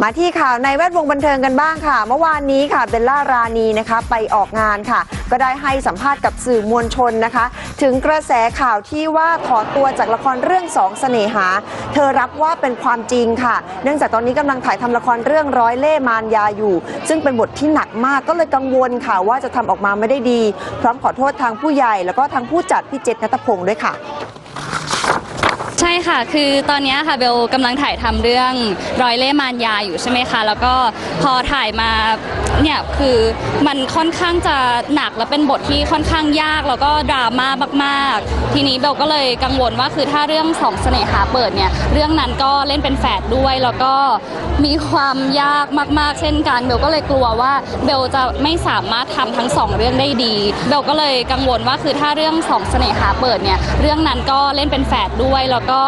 มาที่ข่าวในแวดวงบันเทิงกันบ้างค่ะ เมื่อวานนี้ค่ะเบลล่ารานีนะคะไปออกงานค่ะ ก็ได้ให้สัมภาษณ์กับสื่อมวลชนนะคะ ถึงกระแสข่าวที่ว่าถอนตัวจากละครเรื่องสองเสน่หา เธอรับว่าเป็นความจริงค่ะ เนื่องจากตอนนี้กำลังถ่ายทำละครเรื่องร้อยเล่มารยาอยู่ ซึ่งเป็นบทที่หนักมากก็เลยกังวลค่ะว่าจะทำออกมาไม่ได้ดี พร้อมขอโทษทางผู้ใหญ่ แล้วก็ทางผู้จัดพี่เจษนัทพงศ์ด้วยค่ะ ใช่ค่ะ คือตอนนี้ค่ะเบลกำลังถ่ายทำเรื่องรอยเล่มานยาอยู่ใช่ไหมคะ แล้วก็พอถ่ายมาเนี่ยคือมันค่อนข้างจะหนักและเป็นบทที่ค่อนข้างยากแล้วก็ดราม่ามากๆ ทีนี้เบลก็เลยกังวลว่าคือถ้าเรื่องสองเสน่หาเปิดเนี่ยเรื่องนั้นก็เล่นเป็นแฝดด้วยแล้วก็ มีความยากมากๆ เช่นกันเบลก็เลยกลัวว่าเบลจะไม่สามารถทำทั้งสองเรื่องได้ดีเบลก็เลยกังวลว่าคือถ้าเรื่องสองเสน่หาเปิดเนี่ยเรื่องนั้นก็เล่นเป็นแฝดด้วยแล้วก็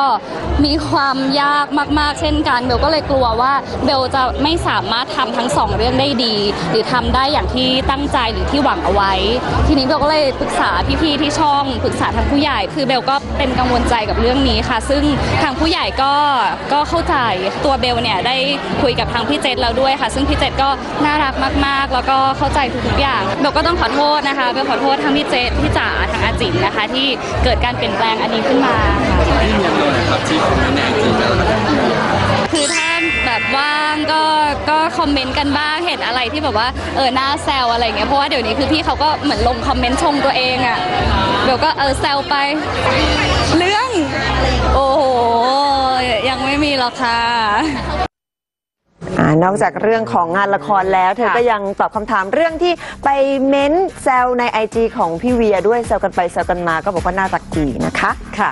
มีความยากมากๆ เช่นกันเบลก็เลยกลัวว่าเบลจะไม่สามารถทำทั้งสองเรื่องได้ดี หรือทำได้อย่างที่ตั้งใจหรือที่หวังเอาไว้ ทีนี้เบลก็เลยปรึกษาพี่ๆที่ช่องปรึกษาทางผู้ใหญ่ คือเบลก็เป็นกังวลใจกับเรื่องนี้ค่ะ ซึ่งทางผู้ใหญ่ก็ก็เข้าใจตัวเบลเนี่ยได้คุยกับทางพี่เจษแล้วด้วยค่ะ ซึ่งพี่เจษก็น่ารักมาก ๆ แล้วก็เข้าใจทุกๆอย่างเบลก็ต้องขอโทษนะคะเบลขอโทษทั้งพี่เจษพี่จ๋าทางอาจินนะคะ ที่เกิดการเปลี่ยนแปลงอันนี้ขึ้นมาค่ะที่รวมเลยครับที่คอมเมนต์ในไอจีแล้วนะครับคือถ้าแบบว่างก็ก็คอมเมนต์กันบ้างเห็นอะไรที่แบบว่าเออหน้าแซวอะไรอย่างเงี้ยเพราะว่าเดี๋ยวนี้คือพี่เขาก็เหมือนลงคอมเมนต์ชมตัวเองอะ่ะเดี๋ยวก็เออแซวไปเรื่อง โอ้โหยังไม่มีหรอกค่ะอ่า นอกจากเรื่องของงานละครแล้ว เธอก็ยังตอบคำถามเรื่องที่ไปเม้นแซวในไอจของพี่เวียด้วยแซวกันไปแซวกันมาก็บอกว่าน่ารักดีนะคะ ค่ะ